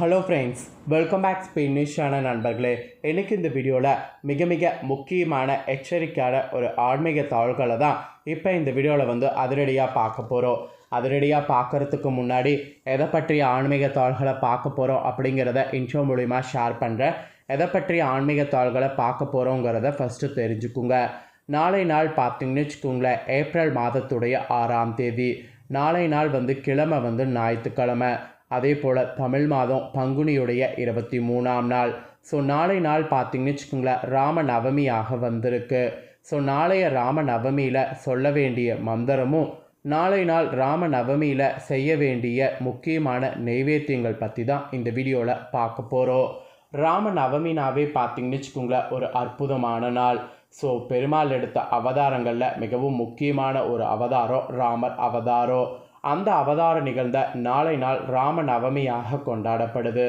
Hello friends welcome back ஸ்பெயினிஷான நண்பர்களே. எனக்கு இந்த வீடியோவில் மிக மிக முக்கியமான எச்சரிக்கையான ஒரு ஆன்மீக தாள்களை தான் இப்போ இந்த வீடியோவில் வந்து அதிரடியாக பார்க்க போகிறோம் அதிரடியாக பார்க்குறதுக்கு முன்னாடி எதை பற்றிய ஆன்மீக தாள்களை பார்க்க போகிறோம் அப்படிங்கிறத இன்ட்ரோ மூலிமா ஷேர் பண்ணுறேன் எதை பற்றிய ஆன்மீக தாள்களை பார்க்க போகிறோங்கிறத ஃபஸ்ட்டு தெரிஞ்சுக்குங்க. நாளை நாள் பார்த்தீங்கன்னு வச்சுக்கோங்களேன் ஏப்ரல் மாதத்துடைய ஆறாம் தேதி. நாளை நாள் வந்து கிழமை வந்து ஞாயிற்றுக்கிழமை. அதே போல் தமிழ் மாதம் பங்குனியுடைய இருபத்தி மூணாம் நாள். ஸோ நாளை நாள் பார்த்தீங்கன்னு வச்சுக்கோங்களேன் ராம நவமியாக வந்திருக்கு. ஸோ நாளைய ராம நவமியில் சொல்ல வேண்டிய மந்திரமும் நாளை நாள் ராம நவமியில் செய்ய வேண்டிய முக்கியமான நெய்வேத்தியங்கள் பற்றி தான் இந்த வீடியோவில் பார்க்க போகிறோம் ராம நவமினாவே பார்த்திங்கன்னு வச்சுக்கோங்களேன் ஒரு அற்புதமான நாள். ஸோ பெருமாள் எடுத்த அவதாரங்களில் மிகவும் முக்கியமான ஒரு அவதாரம் ராமர் அவதாரம். அந்த அவதாரம் நிகழ்ந்த நாளை நாள் ராம நவமியாக கொண்டாடப்படுது.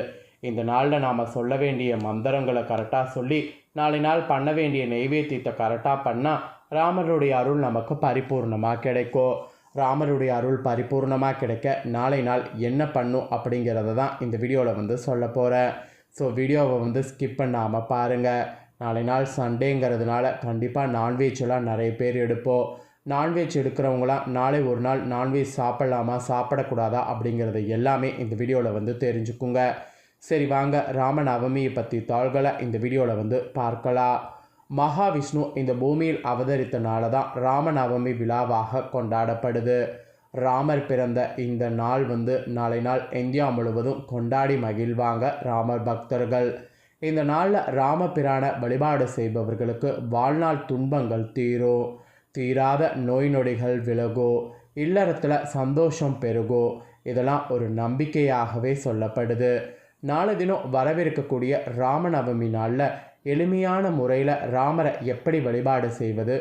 இந்த நாளில் நாம் சொல்ல வேண்டிய மந்திரங்களை கரெக்டாக சொல்லி நாளை நாள் பண்ண வேண்டிய நெய்வேத்தியத்தை கரெக்டாக பண்ணால் ராமருடைய அருள் நமக்கு பரிபூர்ணமாக கிடைக்கும். ராமருடைய அருள் பரிபூர்ணமாக கிடைக்க நாளை நாள் என்ன பண்ணும் அப்படிங்கிறத தான் இந்த வீடியோவில் வந்து சொல்ல போகிறேன் ஸோ வீடியோவை வந்து ஸ்கிப் பண்ணாமல் பாருங்கள் நாளை நாள் சண்டேங்கிறதுனால கண்டிப்பாக நான்வெஜ்லாம் நிறைய பேர் எடுப்போம். நான்வெஜ் எடுக்கிறவங்களாம் நாளை ஒரு நாள் நான்வெஜ் சாப்பிட்லாமா? சாப்பிடக்கூடாதா? அப்படிங்கிறது எல்லாமே இந்த வீடியோவில் வந்து தெரிஞ்சுக்குங்க. சரி வாங்க. ராமநவமியை பற்றி தாள்களை இந்த வீடியோவில் வந்து பார்க்கலாம். மகாவிஷ்ணு இந்த பூமியில் அவதரித்தனால தான் ராமநவமி விழாவாக கொண்டாடப்படுது. ராமர் பிறந்த இந்த நாள் வந்து நாளை நாள் இந்தியா முழுவதும் கொண்டாடி மகிழ்வாங்க ராமர் பக்தர்கள். இந்த நாளில் ராமபிரான வழிபாடு செய்பவர்களுக்கு வாழ்நாள் துன்பங்கள் தீரும். தீராத நோய் நொடிகள் விலகோ இல்லறத்தில் சந்தோஷம் பெருகோ இதெல்லாம் ஒரு நம்பிக்கையாகவே சொல்லப்படுது. நாளை தினம் வரவிருக்கக்கூடிய ராமநவமி நாளில் எளிமையான முறையில் ராமரை எப்படி வழிபாடு செய்வது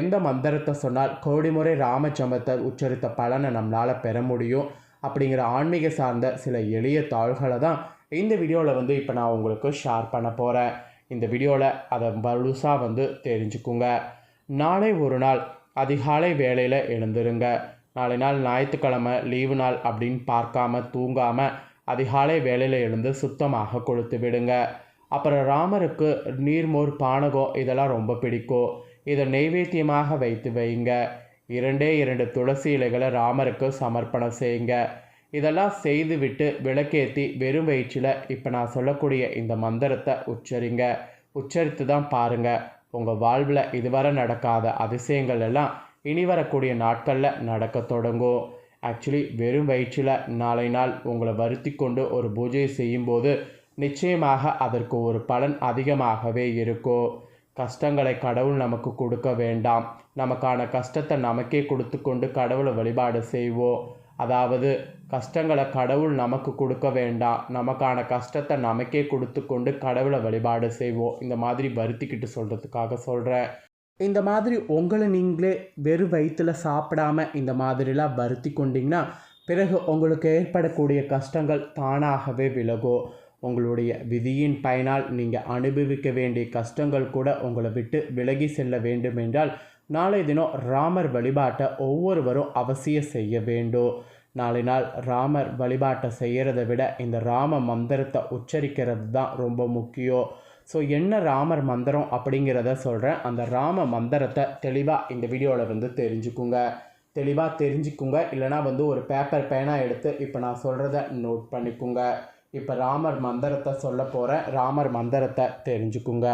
எந்த மந்திரத்தை சொன்னால் கோடி முறை ராமச்சமத்தை உச்சரித்த பலனை நம்மளால் பெற முடியும் அப்படிங்கிற ஆன்மீக சார்ந்த சில எளிய தாள்களை தான் இந்த வீடியோவில் வந்து இப்போ நான் உங்களுக்கு ஷேர் பண்ண போகிறேன் இந்த வீடியோவில் அதை முழுசாக வந்து தெரிஞ்சுக்குங்க. நாளை ஒரு நாள் அதிகாலை வேலையில் எழுந்துருங்க. நாளை நாள் ஞாயிற்றுக்கிழமை லீவு நாள் அப்படின்னு பார்க்காம தூங்காமல் அதிகாலை வேலையில் எழுந்து சுத்தமாக கொளுத்து விடுங்க. அப்புறம் ராமருக்கு நீர்மோர் பானகம் இதெல்லாம் ரொம்ப பிடிக்கும். இதை நெய்வேத்தியமாக வைத்து வைங்க. இரண்டே இரண்டு துளசி இலைகளை ராமருக்கு சமர்ப்பணம் செய்யுங்க. இதெல்லாம் செய்துவிட்டு விளக்கேற்றி வெறும் வயிற்றில் இப்போ நான் சொல்லக்கூடிய இந்த மந்திரத்தை உச்சரிங்க. உச்சரித்து தான் பாருங்கள் உங்கள் வாழ்வில் இதுவரை நடக்காத அதிசயங்கள் எல்லாம் இனி வரக்கூடிய நாட்களில் நடக்க தொடங்கும். ஆக்சுவலி வெறும் வயிற்றில் நாளை நாள் உங்களை வருத்தி கொண்டு ஒரு பூஜையை செய்யும்போது நிச்சயமாக அதற்கு ஒரு பலன் அதிகமாகவே இருக்கும். கஷ்டங்களை கடவுள் நமக்கு கொடுக்க வேண்டாம். நமக்கான கஷ்டத்தை நமக்கே கொடுத்து கொண்டு கடவுளை வழிபாடு செய்வோம். அதாவது கஷ்டங்களை கடவுள் நமக்கு கொடுக்க வேண்டாம் நமக்கான கஷ்டத்தை நமக்கே கொடுத்து கொண்டு கடவுளை வழிபாடு செய்வோம். இந்த மாதிரி வருத்திக்கிட்டு சொல்கிறதுக்காக சொல்கிறேன் இந்த மாதிரி உங்களை நீங்களே வெறும் வயிற்றில் சாப்பிடாம இந்த மாதிரிலாம் வருத்தி கொண்டிங்கன்னா பிறகு உங்களுக்கு ஏற்படக்கூடிய கஷ்டங்கள் தானாகவே விலகும். உங்களுடைய விதியின் பயனால் நீங்கள் அனுபவிக்க வேண்டிய கஷ்டங்கள் கூட உங்களை விட்டு விலகி செல்ல வேண்டும் என்றால் நாளை தினம் ராமர் வழிபாட்டை ஒவ்வொருவரும் அவசியம் செய்ய வேண்டும். நாளை நாள் ராமர் வழிபாட்டை செய்கிறத விட இந்த ராம மந்திரத்தை உச்சரிக்கிறது தான் ரொம்ப முக்கியம். ஸோ என்ன ராமர் மந்திரம் அப்படிங்கிறத சொல்கிறேன் அந்த ராம மந்திரத்தை தெளிவாக இந்த வீடியோவில் வந்து தெரிஞ்சுக்குங்க. தெளிவாக தெரிஞ்சுக்குங்க. இல்லைனா வந்து ஒரு பேப்பர் பேனாக எடுத்து இப்போ நான் சொல்கிறத நோட் பண்ணிக்குங்க. இப்போ ராமர் மந்திரத்தை சொல்ல போகிறேன் ராமர் மந்திரத்தை தெரிஞ்சுக்குங்க.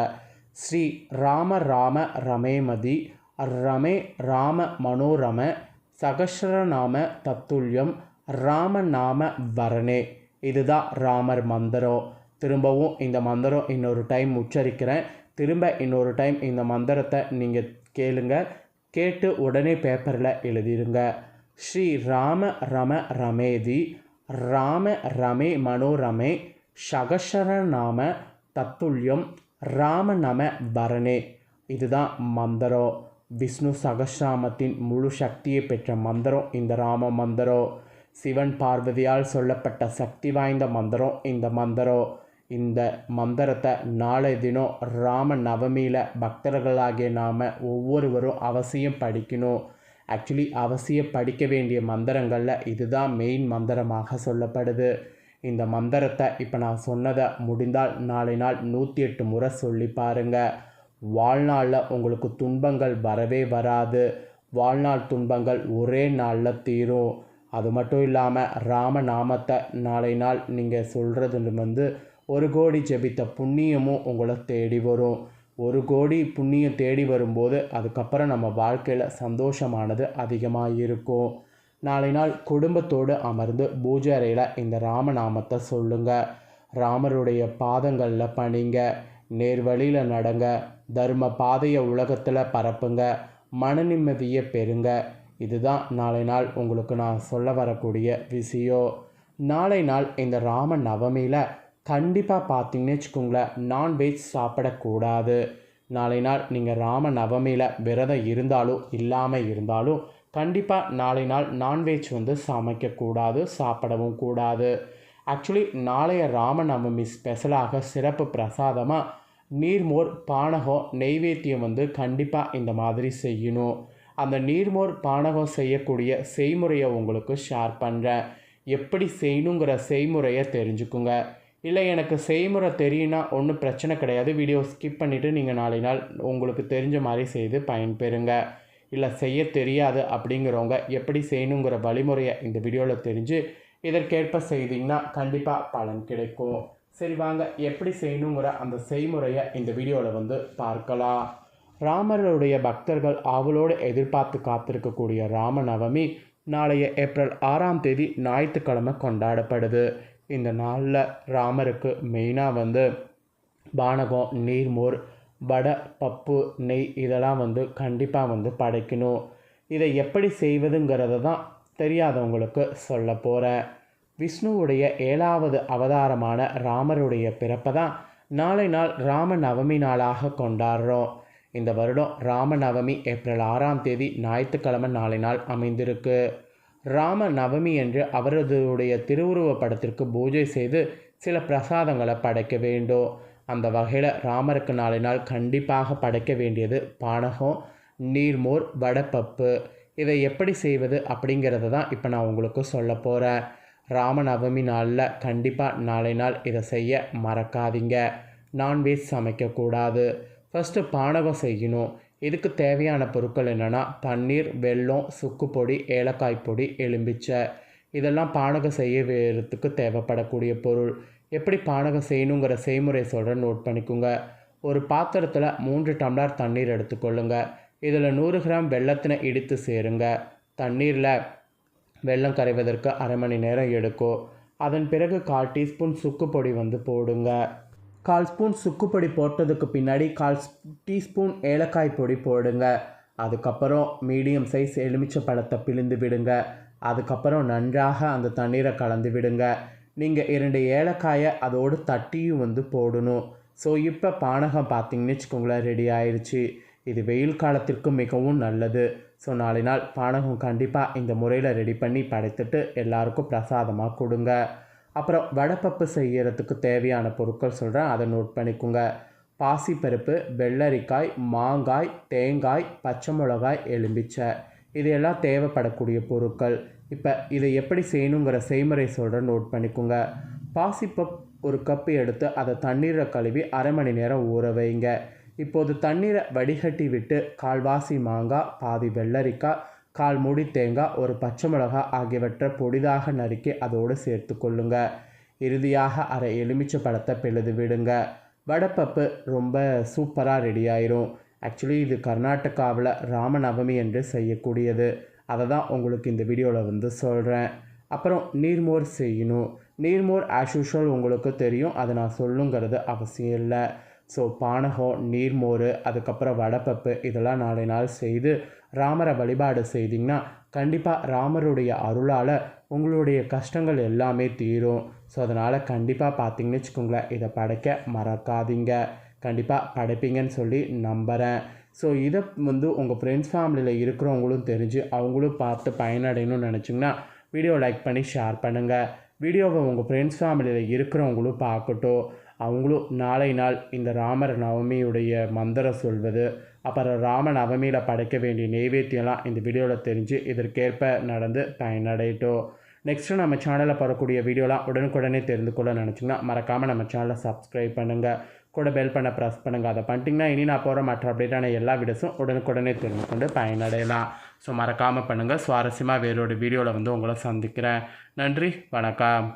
ஸ்ரீ ராம ராம ரமேமதி ரமே ராம மனோரம சகஸ்ரநாம தத்துல்யம் ராமநாம வரணே இதுதான் ராமர் மந்திரம். திரும்பவும் இந்த மந்திரம் இன்னொரு டைம் உச்சரிக்கிறேன். திரும்ப இன்னொரு டைம் இந்த மந்திரத்தை நீங்கள் கேளுங்க. கேட்டு உடனே பேப்பரில் எழுதிருங்க. ஸ்ரீ ராம ரம ரமேதி ராம ரமே மனோரமே சகசரநாம தத்துல்யம் ராம நம பரணே இதுதான் மந்திரம். விஷ்ணு சகசிராமத்தின் முழு சக்தியை பெற்ற மந்திரம் இந்த ராம மந்திரம் சிவன் பார்வதியால் சொல்லப்பட்ட சக்தி வாய்ந்த மந்திரம் இந்த மந்திரம் இந்த மந்திரத்தை நாளை தினம் ராம நவமியில் பக்தர்களாகிய நாம் ஒவ்வொருவரும் அவசியம் படிக்கணும். ஆக்சுவலி அவசியம் படிக்க வேண்டிய மந்திரங்களில் இதுதான் மெயின் மந்திரமாக சொல்லப்படுது. இந்த மந்திரத்தை இப்போ நான் சொன்னதை முடிந்தால் நாளை நாள் நூற்றி எட்டு முறை சொல்லி பாருங்கள் வாழ்நாளில் உங்களுக்கு துன்பங்கள் வரவே வராது. வாழ்நாள் துன்பங்கள் ஒரே நாளில் தீரும். அது மட்டும் இல்லாமல் ராம நாமத்தை நாளை நாள் நீங்கள் சொல்கிறது வந்து ஒரு கோடி ஜெபித்த புண்ணியமும் உங்களை தேடி வரும். ஒரு கோடி புண்ணியம் தேடி வரும்போது அதுக்கப்புறம் நம்ம வாழ்க்கையில் சந்தோஷமானது அதிகமாக இருக்கும். நாளை நாள் குடும்பத்தோடு அமர்ந்து பூஜை அறையில் இந்த ராமநாமத்தை சொல்லுங்கள் ராமருடைய பாதங்களில் பணிங்க. நேர்வழியில் நடங்க. தர்ம பாதையை உலகத்தில் பரப்புங்க. மன நிம்மதியை பெறுங்க. இதுதான் நாளை நாள் உங்களுக்கு நான் சொல்ல வரக்கூடிய விஷயம் நாளை நாள் இந்த ராம நவமியில் கண்டிப்பாக பார்த்தீங்கன்னு வச்சுக்கோங்களேன் நான்வெஜ் சாப்பிடக்கூடாது. நாளை நாள் நீங்கள் ராம நவமியில் விரதம் இருந்தாலும் இல்லாமல் இருந்தாலும் கண்டிப்பாக நாளை நாள் நான்வெஜ் வந்து சமைக்கக்கூடாது சாப்பிடவும் கூடாது. ஆக்சுவலி நாளைய ராமநவமி ஸ்பெஷலாக சிறப்பு பிரசாதமாக நீர்மோர் பானகம் நெய்வேத்தியம் வந்து கண்டிப்பாக இந்த மாதிரி செய்யணும். அந்த நீர்மோர் பானகம் செய்யக்கூடிய செய்முறையை உங்களுக்கு ஷேர் பண்ணுறேன் எப்படி செய்யணுங்கிற செய்முறையை தெரிஞ்சுக்குங்க. இல்லை எனக்கு செய்முறை தெரியும்னா ஒன்றும் பிரச்சனை கிடையாது. வீடியோ ஸ்கிப் பண்ணிவிட்டு நீங்கள் நாளை நாள் உங்களுக்கு தெரிஞ்ச மாதிரி செய்து பயன்பெறுங்க. இல்லை செய்ய தெரியாது அப்படிங்கிறவங்க எப்படி செய்யணுங்கிற வழிமுறையை இந்த வீடியோவில் தெரிஞ்சு இதற்கேற்ப செய்தீங்கன்னா கண்டிப்பாக பலன் கிடைக்கும். சரி வாங்க எப்படி செய்யணுங்கிற அந்த செய்முறையை இந்த வீடியோவில் வந்து பார்க்கலாம். ராமருடைய பக்தர்கள் அவளோடு எதிர்பார்த்து காத்திருக்கக்கூடிய ராமநவமி நாளைய ஏப்ரல் ஆறாம் தேதி ஞாயிற்றுக்கிழமை கொண்டாடப்படுது. இந்த நாளில் ராமருக்கு மெயினாக வந்து பானகம் நீர்மோர் வடை பப்பு நெய் இதெல்லாம் வந்து கண்டிப்பாக வந்து படைக்கணும். இதை எப்படி செய்வதுங்கிறத தான் தெரியாதவங்களுக்கு சொல்ல போகிறேன் விஷ்ணுவுடைய ஏழாவது அவதாரமான ராமருடைய பிறப்பை தான் நாளை நாள் ராம நவமி நாளாக கொண்டாடுறோம். இந்த வருடம் ராம நவமி ஏப்ரல் ஆறாம் தேதி ஞாயிற்றுக்கிழமை நாளை நாள் அமைந்திருக்கு. ராம நவமி என்று அவரதுடைய திருவுருவ படத்திற்கு பூஜை செய்து சில பிரசாதங்களை படைக்க வேண்டும். அந்த வகையில் ராமருக்கு நாளை நாள் கண்டிப்பாக படைக்க வேண்டியது பானகம் நீர்மோர் வடப்பப்பு. இதை எப்படி செய்வது அப்படிங்கிறத தான் இப்போ நான் உங்களுக்கு சொல்ல போகிறேன் ராமநவமி நாளில் கண்டிப்பாக நாளை நாள் இதை செய்ய மறக்காதீங்க. நான்வெஜ் சமைக்கக்கூடாது. ஃபஸ்ட்டு பானகம் செய்யணும். இதுக்கு தேவையான பொருட்கள் என்னென்னா தண்ணீர் வெல்லம் சுக்கு பொடி ஏலக்காய் பொடி எலும்பிச்சை இதெல்லாம் பானகம் செய்யறதுக்கு தேவைப்படக்கூடிய பொருள். எப்படி பானகம் செய்யணுங்கிற செய்முறை சொல்கிற நோட் பண்ணிக்கோங்க. ஒரு பாத்திரத்தில் மூன்று டம்ளர் தண்ணீர் எடுத்துக்கொள்ளுங்க. இதில் நூறு கிராம் வெள்ளத்தினை இடித்து சேருங்க. தண்ணீரில் வெள்ளம் கரைவதற்கு அரை மணி நேரம் எடுக்கும் அதன் பிறகு கால் டீஸ்பூன் சுக்கு பொடி வந்து போடுங்க. கால் ஸ்பூன் சுக்குப்பொடி போட்டதுக்கு பின்னாடி கால் டீஸ்பூன் ஏலக்காய் பொடி போடுங்க. அதுக்கப்புறம் மீடியம் சைஸ் எலுமிச்சை பழத்தை பிழிந்து விடுங்க. அதுக்கப்புறம் நன்றாக அந்த தண்ணீரை கலந்து விடுங்க. நீங்கள் இரண்டு ஏலக்காயை அதோடு தட்டியும் வந்து போடணும். ஸோ இப்போ பானகம் பார்த்தீங்கன்னு வச்சுக்கோங்களேன் ரெடி ஆயிடுச்சு இது வெயில் காலத்திற்கு மிகவும் நல்லது. ஸோ நாளை நாள் பானகம் கண்டிப்பாக இந்த முறையில் ரெடி பண்ணி படைத்துட்டு எல்லாருக்கும் பிரசாதமாக கொடுங்க. அப்புறம் வடைப்பப்பு செய்கிறதுக்கு தேவையான பொருட்கள் சொல்கிறேன் அதை நோட் பண்ணிக்கோங்க. பாசிப்பருப்பு வெள்ளரிக்காய் மாங்காய் தேங்காய் பச்சை மிளகாய் எலும்பிச்சை இது எல்லாம் தேவைப்படக்கூடிய பொருட்கள். இப்போ இதை எப்படி செய்யணுங்கிற செய்முறை சொல்கிறேன் நோட் பண்ணிக்கோங்க. பாசிப்பப் ஒரு கப்பு எடுத்து அதை தண்ணீரை கழுவி அரை மணி நேரம் ஊற வைங்க. இப்போது தண்ணீரை வடிகட்டி விட்டு கால்வாசி மாங்காய் பாதி வெள்ளரிக்காய் கால் மூடி தேங்காய் ஒரு பச்சை மிளகாய் ஆகியவற்றை பொடிதாக நறுக்கி அதோடு சேர்த்து கொள்ளுங்க. இறுதியாக அரை எலுமிச்சை பழத்தை பிழுது விடுங்க. வடப்பப்பு ரொம்ப சூப்பராக ரெடி ஆயிரும். ஆக்சுவலி இது கர்நாடகாவில் ராமநவமி என்று செய்யக்கூடியது. அதை தான் உங்களுக்கு இந்த வீடியோவில் வந்து சொல்கிறேன் அப்புறம் நீர்மோர் செய்யணும். நீர்மோர் ஆஸ் யூஷுவல் உங்களுக்கு தெரியும். அதை நான் சொல்லுங்கிறது அவசியம் இல்லை. ஸோ பானகம் நீர்மோர் அதுக்கப்புறம் வடப்பப்பு இதெல்லாம் நாளை நாள் செய்து ராமரை வழிபாடு செய்திங்கன்னா கண்டிப்பாக ராமருடைய அருளால் உங்களுடைய கஷ்டங்கள் எல்லாமே தீரும். ஸோ அதனால் கண்டிப்பாக பார்த்தீங்கன்னு வச்சுக்கோங்களேன் இதை படைக்க மறக்காதீங்க. கண்டிப்பாக படைப்பீங்கன்னு சொல்லி நம்புகிறேன் ஸோ இதை வந்து உங்கள் ஃப்ரெண்ட்ஸ் ஃபேமிலியில் இருக்கிறவங்களும் தெரிஞ்சு அவங்களும் பார்த்து பயனடையணும்னு நினச்சிங்கன்னா வீடியோ லைக் பண்ணி ஷேர் பண்ணுங்கள் வீடியோவை உங்கள் ஃப்ரெண்ட்ஸ் ஃபேமிலியில் இருக்கிறவங்களும் பார்க்கட்டும். அவங்களும் நாளை நாள் இந்த ராமர் நவமியுடைய மந்திரம் சொல்வது. அப்புறம் ராம நவமியில் படைக்க வேண்டிய நெய்வேத்தியம்லாம் இந்த வீடியோவில் தெரிஞ்சு இதற்கேற்ப நடந்து பயனடையட்டும். நெக்ஸ்ட்டு நம்ம சேனலில் போடக்கூடிய வீடியோலாம் உடனுக்குடனே தெரிந்து கொள்ள நினச்சிங்கன்னா மறக்காமல் நம்ம சேனலை சப்ஸ்கிரைப் பண்ணுங்கள் கூட பெல் பண்ண ப்ரெஸ் பண்ணுங்கள் அதை பண்ணிட்டிங்கன்னா இனி நான் போகிற மற்ற அப்டேட்டான எல்லா வீடியோஸும் உடனுக்குடனே தெரிந்து கொண்டு பயனடையலாம். ஸோ மறக்காமல் பண்ணுங்கள் சுவாரஸ்யமாக வேறொரு வீடியோவில் வந்து உங்களை சந்திக்கிறேன். நன்றி. வணக்கம்.